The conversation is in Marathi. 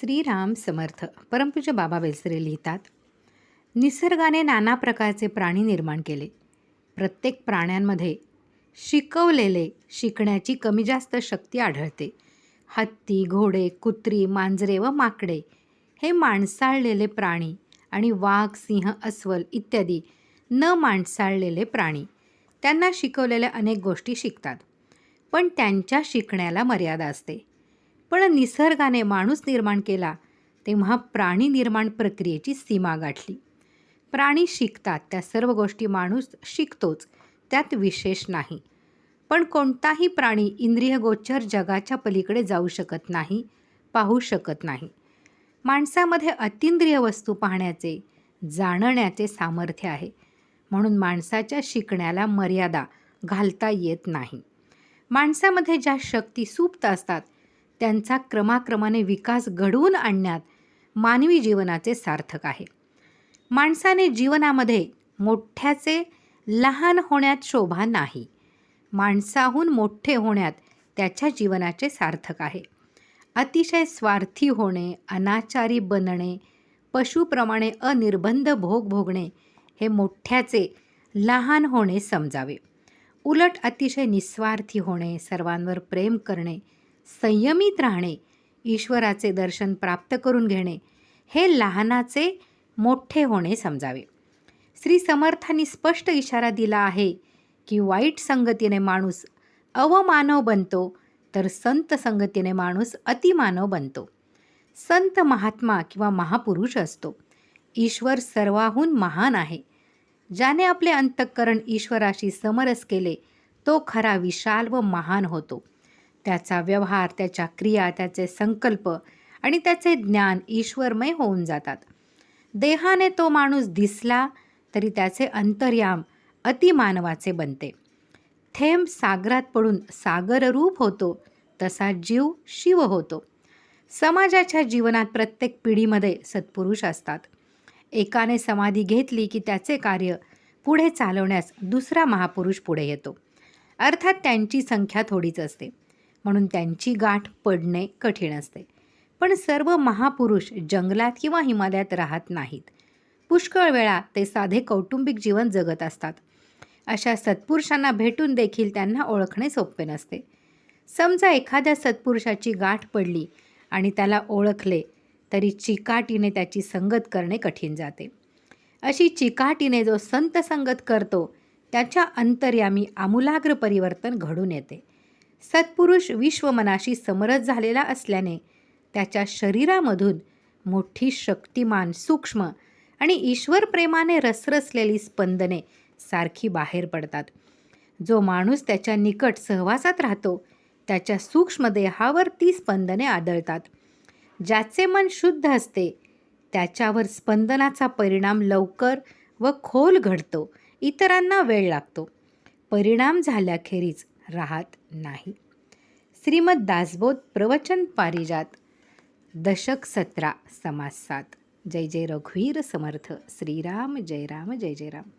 श्रीराम समर्थ परमपूज्य बाबा बेलसरे लिहितात निसर्गाने नाना प्रकारचे प्राणी निर्माण केले. प्रत्येक प्राण्यांमध्ये शिकवलेले शिकण्याची कमी जास्त शक्ती आढळते. हत्ती घोडे कुत्री मांजरे व माकडे हे माणसाळलेले प्राणी आणि वाघ सिंह अस्वल इत्यादी न माणसाळलेले प्राणी. त्यांना शिकवलेल्या अनेक गोष्टी शिकतात पण त्यांच्या शिकण्याला मर्यादा असते. पण निसर्गाने माणूस निर्माण केला तेव्हा प्राणी निर्माण प्रक्रियेची सीमा गाठली. प्राणी शिकतात त्या सर्व गोष्टी माणूस शिकतोच त्यात विशेष नाही. पण कोणताही प्राणी इंद्रियगोचर जगाच्या पलीकडे जाऊ शकत नाही पाहू शकत नाही. माणसामध्ये अतिंद्रिय वस्तू पाहण्याचे जाणण्याचे सामर्थ्य आहे. म्हणून माणसाच्या शिकण्याला मर्यादा घालता येत नाही. माणसामध्ये ज्या शक्ती सुप्त असतात त्यांचा क्रमाक्रमाने विकास घडवून आणण्यात मानवी जीवनाचे सार्थक आहे. माणसाने जीवनामध्ये मोठ्याचे लहान होण्यात शोभा नाही. माणसाहून मोठे होण्यात त्याच्या जीवनाचे सार्थक आहे. अतिशय स्वार्थी होणे अनाचारी बनणे पशुप्रमाणे अनिर्बंध भोग भोगणे हे मोठ्याचे लहान होणे समजावे. उलट अतिशय निस्वार्थी होणे सर्वांवर प्रेम करणे संयमित राहणे ईश्वराचे दर्शन प्राप्त करून घेणे हे लहानाचे मोठे होणे समजावे. श्री समर्थांनी स्पष्ट इशारा दिला आहे की वाईट संगतीने माणूस अवमानव बनतो तर संत संगतीने माणूस अतिमानव बनतो. संत महात्मा किंवा महापुरुष असतो. ईश्वर सर्वाहून महान आहे. ज्याने आपले अंतःकरण ईश्वराशी समरस केले तो खरा विशाल व महान होतो. त्याचा व्यवहार त्याच्या क्रिया त्याचे संकल्प आणि त्याचे ज्ञान ईश्वरमय होऊन जातात. देहाने तो माणूस दिसला तरी त्याचे अंतर्याम अतिमानवाचे बनते. थेंब सागरात पडून सागररूप होतो तसा जीव शिव होतो. समाजाच्या जीवनात प्रत्येक पिढीमध्ये सत्पुरुष असतात. एकाने समाधी घेतली की त्याचे कार्य पुढे चालवण्यास दुसरा महापुरुष पुढे येतो. अर्थात त्यांची संख्या थोडीच असते. म्हणून त्यांची गाठ पडणे कठीण असते. पण सर्व महापुरुष जंगलात किंवा हिमालयात राहत नाहीत. पुष्कळ वेळा ते साधे कौटुंबिक जीवन जगत असतात. अशा सत्पुरुषांना भेटून देखील त्यांना ओळखणे सोपे नसते. समजा एखाद्या सत्पुरुषाची गाठ पडली आणि त्याला ओळखले तरी चिकाटीने त्याची संगत करणे कठीण जाते. अशी चिकाटीने जो संत संगत करतो त्याच्या अंतर्यामी आमूलाग्र परिवर्तन घडून येते. सत्पुरुष विश्वमनाशी समरस झालेला असल्याने त्याच्या शरीरामधून मोठी शक्तिमान सूक्ष्म आणि ईश्वर प्रेमाने रसरसलेली स्पंदने सारखी बाहेर पडतात. जो माणूस त्याच्या निकट सहवासात राहतो त्याच्या सूक्ष्म देहावर ती स्पंदने आदळतात. ज्याचे मन शुद्ध असते त्याच्यावर स्पंदनाचा परिणाम लवकर व खोल घडतो इतरांना वेळ लागतो. परिणाम झाल्याखेरीज राहत नाही. श्रीमद दासबोध प्रवचन पारिजात दशक सतरा समाज सात जय जय रघुवीर समर्थ. श्रीराम जय राम जय जय राम.